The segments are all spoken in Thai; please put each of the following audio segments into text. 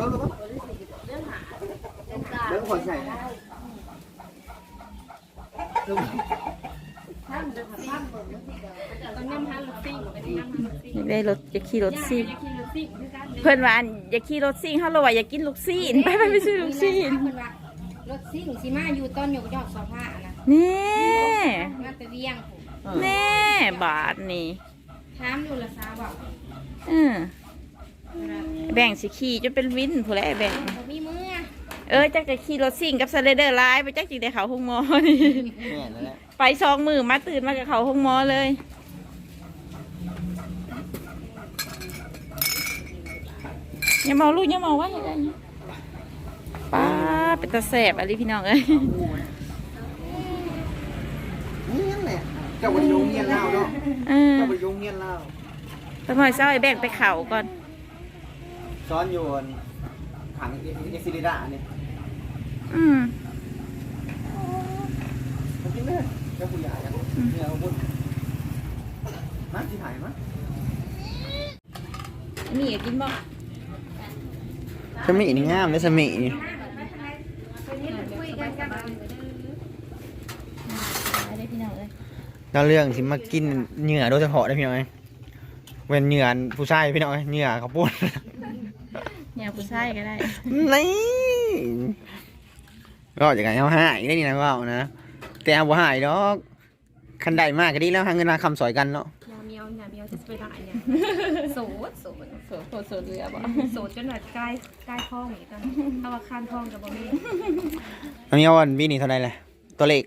บิ้งดูบิ้งเป็นกาเบิ้งคนใส่ท่านเดินท่านเบิ่งแล้วสิเดี๋ยวตอนนี้มันรถซิ่งไปที่นั่งรถซิ่งอยากได้รถอยากขี่รถซิ่งอยากขี่รถซิ่งคือกันเพื่อนว่าอันอยากขี่รถซิ่งเขาเลยว่าอยากกินลูกซีนไปไปไปซื้อลูกซีนเพิ่นว่ารถซิ่งสิมาอยู่ต้นอยู่ยอดสภานะนี่มาไปเวียงผมแน่บาทนี่ถามอยู่ละสาวว่าเออ แบ่งสิขี่จนเป็นวินผู้แลแบ่ง บ่มีมือเออจักจะขี่รถซิ่งกับสไลเดอร์ไลน์ไปจักจิได้เขาห้องหมอนี่ แม่นั่นแหละไปสองมือมาตื่นมากับเขาห้องหมอเลย อย่าเมาลูกอย่าเมาว่าอย่างไรป้าเป็นตาแสบอะไรพี่น้องเอ้ยนี่ยังแหละเจ้าวันยงเงียนเล่าเนาะเออเจ้าวันยงเงียนเล่าทำไมเศร้าไอ้แบ่งไปเข่าก่อน ซ้อนอยู่ขังเอซิลิดาเนี่ยอืมผมกินเลยเจ้าผู้ใหญ่กันเนี่ยเอาบุญมาที่ถ่ายมานี่อยากกินบ่สมินี่งามเลยสมินี่คุยกันกันได้พี่น้องเอ้ยก็เรื่องที่มากินเหงื่อโดยเฉพาะได้พี่น้อยเว้นเหงื่อผู้ชายพี่น้อยเหงื่อเขาปุ้นเนี่ยผู้ชายก็ได้ นี่ก็จากการเอาหายได้นี่นะว่านะ แต่เอาบ่หายดอกคันใดมากก็ดีแล้วหาเงินมาคำสอยกันเนาะยาเมียวยาเมียวจะไปได้เนี่ยโสดโสดโสดโสดโสดเรือบ่โสดจนแบบใกล้ใกล้ท้องอีกตอนถ้าว่าข้ามท้องกับบ่มีอันนี้วันวีนี่เท่าไหรเลยตัวเลข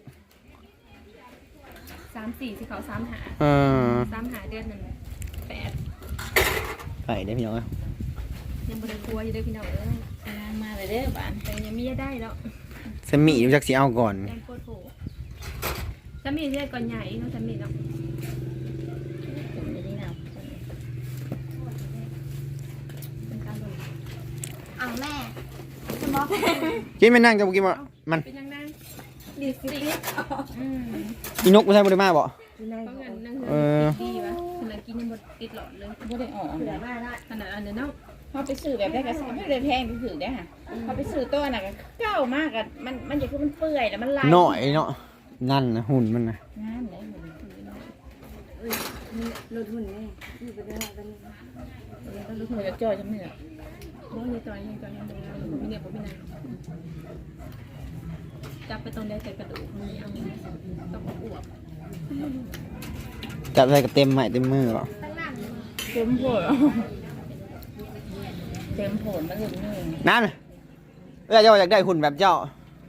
สามสี่สิเขาสามหาเออสามหาเดือนหนึ่งแปดไปได้พี่น้อย ยังบริกลัวอยู่เด้อพี่น้องเอ้ยกำลังมาเลยเด้อบ้านแต่ยังมีได้แล้วสมิรู้จักสิเอาก่อน แดงโคตรโหจะมีเรียกก่อนใหญ่เนาะจะมีเนาะผมจะนี่นะเป็นการลงเอาแม่กินไม่นั่งจะกินมามันเป็นยังไงดิสิอืมอีนกไม่ใช่บริมาบ่อยู่ในเพราะงั้นนั่งเออดีวะขนาดกินยังบดติดหลอดเลยบ่ได้ออกเผื่อมาได้ขนาดอันเนี้ยเนาะ เขาไปซื้อแบบได้ก็ไม่ได้แพงไปถือได้ค่ะเขาไปซื้อตัวน่ะก็เก้ามากอะมันมันจะคือมันเปื่อยแล้วมันลายหน่อยเนาะนั่นนะหุ่นมันนะงามเลยมันถือเนาะรถหุ่นแม่อยู่ไปได้กันแล้วก็ลูกมือจะจ่อยจำเนื้อโอ้ยจอยยังจอยยังดูมีเนี่ยผมมีนายจับไปตรงได้แต่กระดูกมันเอาต้องอวบจับอะไรกับเต็มใหม่เต็มมือบ่เต็มโผล่ เต็มโผลมันเลยนี่นั่นเอ้ยเจ้าอยากได้หุ่นแบบเจ้า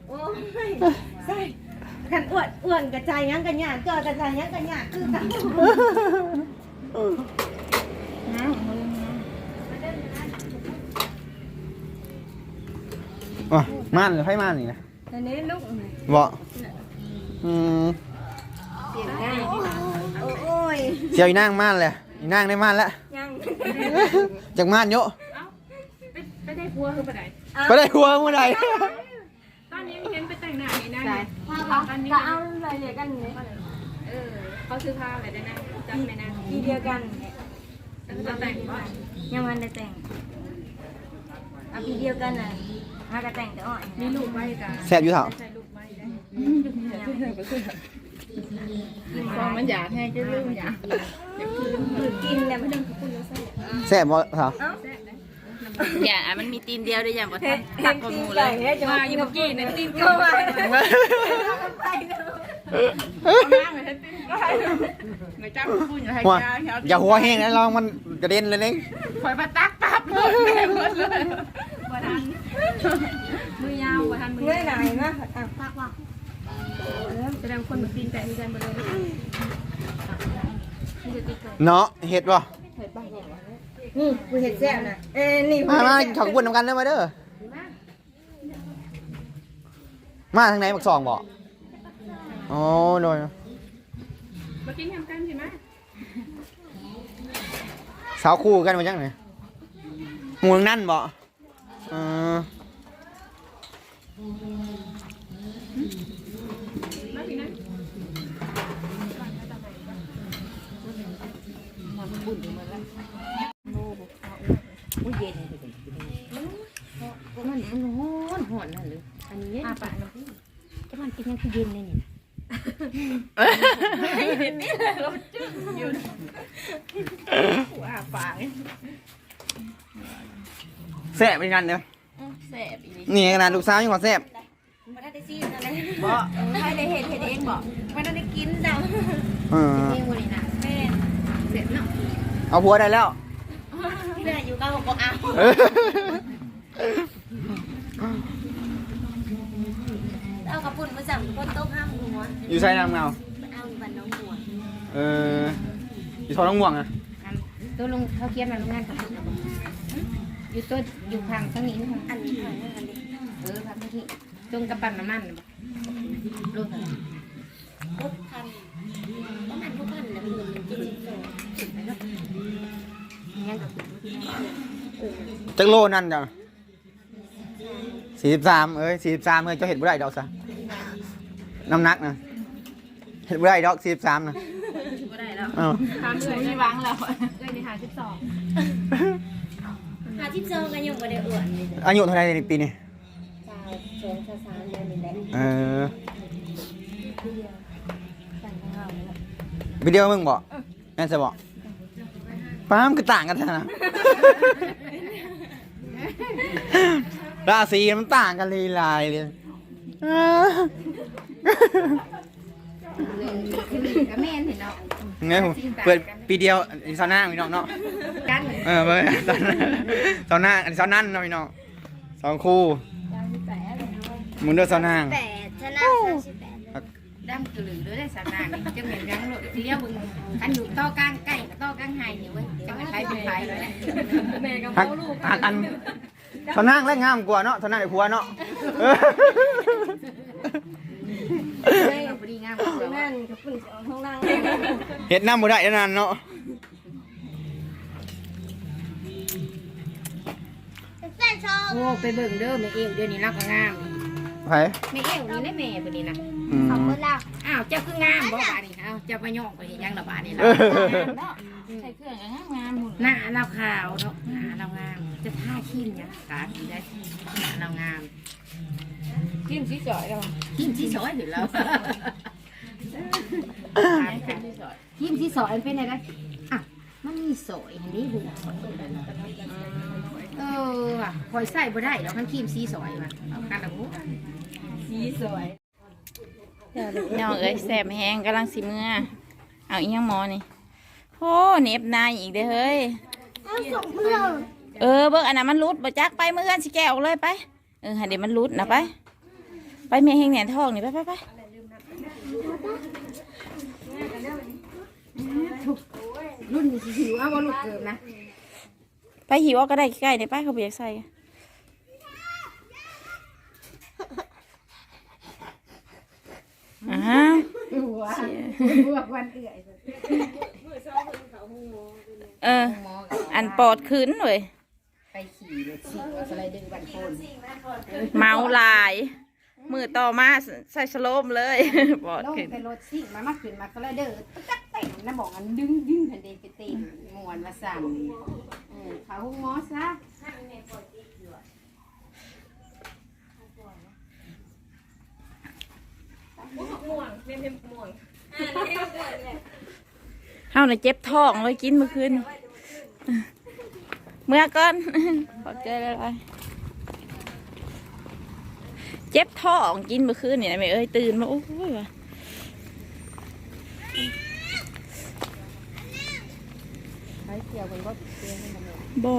โอ้ยใช่กันอ้วนอ้วนกระจายยังกันหยาดเจอกระจายยังกันหยาดคือกันน้ำมันนะอ๋อม่านหรือไพ่ม่านนี่นะอันนี้ลูกบ่อืมเปลี่ยนง่ายโอ้ยเชียวอีนางม่านเลยอีนางได้ม่านแล้วยังจากม่านเยอะ ไปไปได้พัวคือไปไหนไปได้หัวเมื่อใดตอนนี้เห็นไปแต่งหน้านี่นะพ่อเขาจะเอาอะไรเดียวกันเนี่ยเออเขาซื้อผ้าอะไรได้นะจำไหมนะทีเดียวกันเราแต่งว่ายังวันได้แต่งเอาทีเดียวกันน่ะหากระแต่งแต่อ่อยมีลูกไว้กันแซ่บอยู่เถ่าใส่ลูกไว้ได้ฟองมันอยากให้จะลืมอยากคือกินแต่ไม่ต้องแซ่บบ่เถ่า อย่ามันมีตีนเดียวด้วยอย่างบ่ทันตักกินไก่เนี่ยจะว่ามาอกิยู่นเมื่อกี้ในตีนก็ก็มาว่านั่งเลยตีนก็ให้ไม่จ้าพูดอย่าให้หัวจ้าอย่าหัวแห้งนะลองมันกระเด็นเลยนี่คอยมาตักตับเลยแม่หมดเลยบ่ทันมือยาวบ่ทันมือเงื่อนไหนนะอะพักว่าแสดงคนมันตีนแต่มีกันบ่เลยนี่จะติดกันเนาะเห็ดบ่ นี่กูเห็ดแซ่บนะเอ้นี่มามากินข้าวกับบุญนำกันเด้อมาเด้อ มาทางไหนบักซองบ่โอ้โดยมากินยำกันใช่ไหมสาวคู่กันมาจังไหนหมูนั่นบ่เออ มาพี่นะ อุ้ยเย็นแถมันมันร้อนหอนนั่นเลยอันนี้อาปากน้ำพี่จะมันเป็นยังคือเย็นเลยนี่อาปากแซ่บอีกนั่นเด้อแสบอีหลีนี่ขนาดลูกสาวยังขอแซ่บมันได้ซีนอะไรบ่ใครได้เห็ดเห็ดเองบ่มันได้กินจังเออเองวันนี้นะแม่เสร็จเนาะเอาผัวได้แล้ว แม่อยู่กับบอกเอาเออเอากระปุ่นมาสั่งคนโต๊ะห้ามหัวอยู่ใส่น้ำเงาเอาอยู่บ้านน้องบัวเอออยู่ทอน้องม่วงอะตัวลุงเขาเขียนมาโรงงานกับอยู่ตัวอยู่ข้างทั้งนี้นะอันนี้ข้างนี้อันนี้เออข้างนี้ตรงกระปั่นน้ำมันน่ะบ่รถอะไรรถพันประมาณทุกพันนะหมื่นหนึ่งจริงๆสุดไปแล้วยังกับ จักโลนั่นจ้ะสี่สิบสามเอ้ยสี่สิบสามเอ้ยเจ้าเห็ดบ่ได้ดอกซะน้ำหนักนะเห็ดบ่ได้ดอกสี่สิบสามนะบ่ได้แล้วเอ้าทำเลยไม่วางแล้วเลยในหาสิบสองหาที่เจอกันยังไม่ได้อวดเลยอายุเท่าไหรในปีนี้ชาวสองชาวสามเดือนนี่แหละเออสั่งของเราเนี่ยวิดีโอมึงบอกแม่นจะบอกป้ามนก็ต่างกันนะ ราศีมันต่างกันเลยลายเลยกับแม่เห็นเนาะไงผมเปิดปีเดียวอันนี้ซาวน่าพี่น้องเนาะกันเออเปิดซาวน่าอันนี้ซาวนั่นเนาะพี่น้องสองคู่มึงเลือกซาวน่าแปดชนะสามสิบแป ดดำกระลือด้วยได้สามนางนี่จะเหม็นยังโลดเลี้ยวบึงคันอยู่ต่อกลางไก่กับต่อกลางไฮนี่เว้ยจะไปใช้เป็นไฟเลยแหละแม่กับหักพ่อลูกหักอันซาวน่าแรงงามกว่าเนาะซาวน่าไอ้ผัวเนาะเออเราพอดีงามกว่าเรานั่นกับปุ่นข้างล่างเห็ดน้ำบ่ได้แล้วนั่นเนาะโอ้ไปเบิ่งเด้อแม่เอวเดี๋ยวนี้รักก็งามไผแม่เอวนี่แหละแม่ตัวนี้นะ อืม ขอบคุณเราอ้าวเจ้าคืองามบ่บาดนี่อ้าวเจ้าไปย่องไปเห็นยังละบาดนี่เอล่ะอใส่เครื่องงามงามหมดหน้าเราขาวเนาะหน้าเรางามจะท่าขี้เนี่ยกาดีได้หน้าเรางามจิ้มสีสอยแล้วหิมที่สอยอยู่แล้วจิ้มสีสอยหิมที่สอยเป็นอะไรอะมันมีสอยเห็นดิบุเออว่ะคอยใส่บ่ได้ดอกมันครีมสีสอยว่ะเอากันละบุ สีสวย น้องเอ้ยแสบแห้งกำลังสิเมื่อ เอาอีหยังหมอนี่โอ้เน็บนายอีกเด้อเฮ้ยส่งเพื่อนเออเบิ่งอันนั้นมันรุดบ่จักไปเมื่อกันสิแกะออกเลยไป เออให้เดี๋ยวมันรุดนะไป ไปเมียเฮงแหนทองนี่ไปไปไปรุ่นนี้สิหิวเอาบ่ลูกเกิบนะ ไปหิวเอาก็ได้ใกล้ๆนี่ไปเขาเบียกใส่ อ่าหัวหัววันเอื่อยเออ อันปอดขึ้นเว้ยไปขี่รถสิเอาสไลเดอร์บันโคนเมาหลาย มือต่อมาใส่สโลมเลยปอดลงขึ้นไปรถสิมามาขึ้นมาสไลเดอร์ตักเต่งนะบอกอันดึงดึงทันเดไปตีมวนมาสั่งเออเขาหมอซะ ม่วงเล่นเล่นม่วงเฮาน่ะเจ็บท้องเลยกินเมื่อคืนเมื่อก่อนขอเจออะไรเจ็บท้องกินเมื่อคืนนี่นะแม่เอ้ยตื่นมาโอ้ยว่ะไปเกี่ยวกันว่าเกี่ยวกันหมดบ่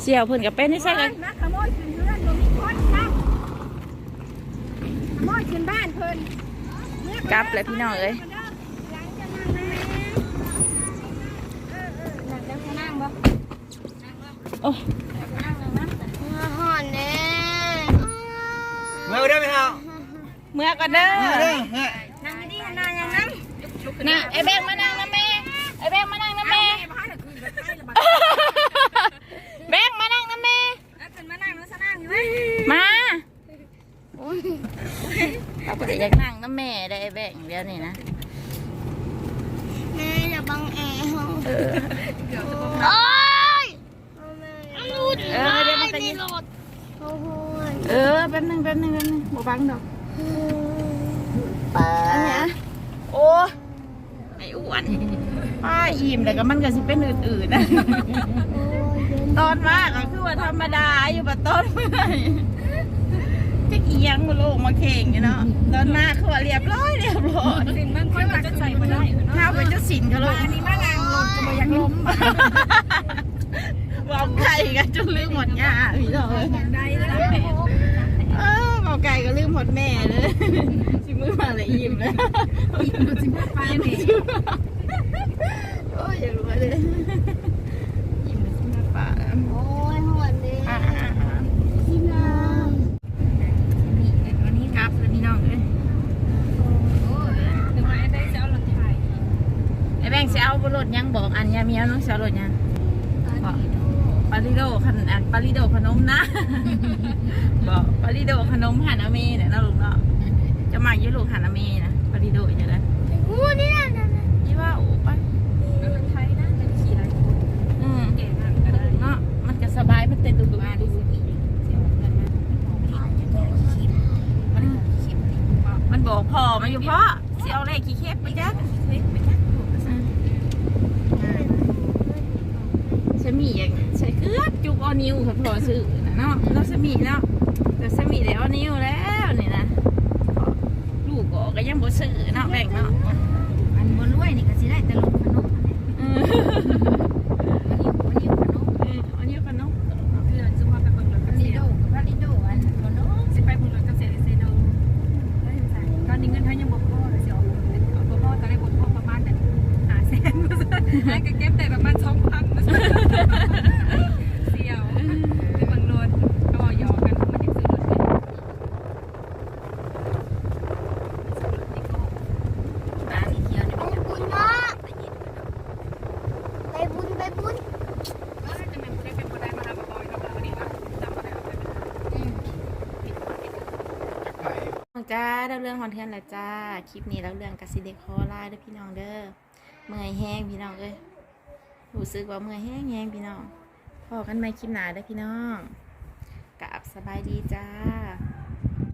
เสี่ยวเพิ่นกับเป็นนี่ใช่กันมาขโมยขึ้นเรือนบ่มีคนครับ ขโมยขึ้นบ้านเพิ่นกลับเลยพี่น้องเอ้ยนั่งบ่โอ้ยห่อนเด้เมื่อได้ไหมครับเมื่อก่อนเด้อเมื่อได้เมื่อนั่งนี่นานยังนั่งน่ะไอ้แบงค์มานั่งนะแม่ไอ้แบงค์มานั่งนะแม่แบงค์มานั่งนะแม่ ขึ้นมานั่งแล้วซะนั่งอยู่เว้ย มา เราก็อยากนั่งนะแม่ได้ไอ้แบงค์เดี๋ยวนี้นะแม่อย่าบังแอร์เออโอ้ยเออเดี๋ยวมันจะยินโหลดโอ้โหเออแป๊บนึงแป๊บนึงแป๊บนึงบ่บังดอกแปอันเนี้ยดโอ้ไอ้อ้วนป้าอิ่มแต่ก็มันก็สิเป็นอื่นๆนะตอนมากก็คือว่าธรรมดาอยู่ปะต้นเมื่อย จะเอียงมาโลกมาเข่งอยู่เนาะตอนมากคือว่าเรียบร้อยเรียบร้อยสินมันค่อยจะใส่มาได้ข้าวเป็นเจ้าสินเขาเลยอันนี้มาลางลมจะมาอยากล้มบอกไก่กันจนลืมหมดหญ้าพี่น้องเอ้ยได้แล้วเออบอกไก่ก็ลืมหมดแม่เลยชิมือมาเลยอิ่มเลยอีกดูสิมาฟ้าเนี่ยโอ้ยอย่ารู้เลยอิ่มเลยชิมาป่าโอ้ยหอนเลย อ่า ที่น้ วันนี้ครับเลยพี่น้องเอ้ย ถึงว่าได้จะเอาหลักถ่าย ไอ้แบงค์จะ เอาบรถยังบอกอันยาเมียวน้องจะเอารถยังบอกปาริโดขนอันปาริโดขนมนะ บอกปาริโดขนมฮานาเมะเนี่ยนะลูกเนาะจะมาเยอะลูกฮานาเมะนะปาริโดอย่างนั้นำอู้นี่นะนะนะยี่ว่าโอ้ปะหลักถ่ายนะจะขี่อะไรอืมเก่งมากก็ได้เนาะมันก็สบายมันเต้นดุดุมาดุดูสิเสียวกันนะมันบอกคลิปมันบอกมันบอกพ่อมาอยู่พ่อเสียวเลขขี้เข็บไปจ้ะคลิปไปจ้ะ สมีอย่างใส่เกลือจุก เอานิ้วค่ะพอซื้อนะเนาะเราสมีเนาะแต่สมีแล้วนิ้วแล้วนี่นะลูกก็ก็ยังบ่ซื้อเนาะแบ่งเนาะอันบนรวยนี่ก็สิได้แต่ลงขนมอันนี้เออมันอยู่มันอยู่ขนม เออเอานิ้วกันเนาะ เพื่อนจะมาไปเบิ่งรถ พั กับ ลิ เสีย โดกับพัลิโดอันขนม สิไปเบิ่งรถกับเสียเซโดได้ยังไงตอนนี้เงินไทยยังบ่พอเลยสิเอาเอาบ่พอตอนแรกบ่พอประมาณแต่หาแสนมาซะได้ก็เก็บได้ประมาณ2,000มาซะเสียวไปเบิ่งรถก็บ่ยอกันมันยังซื้อรถได้ ตาสีเขียวนี่ ไป มันจะ บุญเนาะไปบุญไปบุญ เออจะแม่นบ่ได้เป็นบ่ได้มาทำบ่อยเนาะวันนี้ จ้าเป็นจ้าเล่าเรื่องคอนเทนต์แล้วจ้า คลิปนี้เล่าเรื่องกสิเด็กคอล่าเด้อพี่น้องเด้อ เมื่อยแห้งพี่น้องเอ้ยรู้สึกว่าเมื่อยแห้งแห้งพี่น้องพอกันใหมคลิปหนาเด้อพี่น้องกราบสบายดีจ้า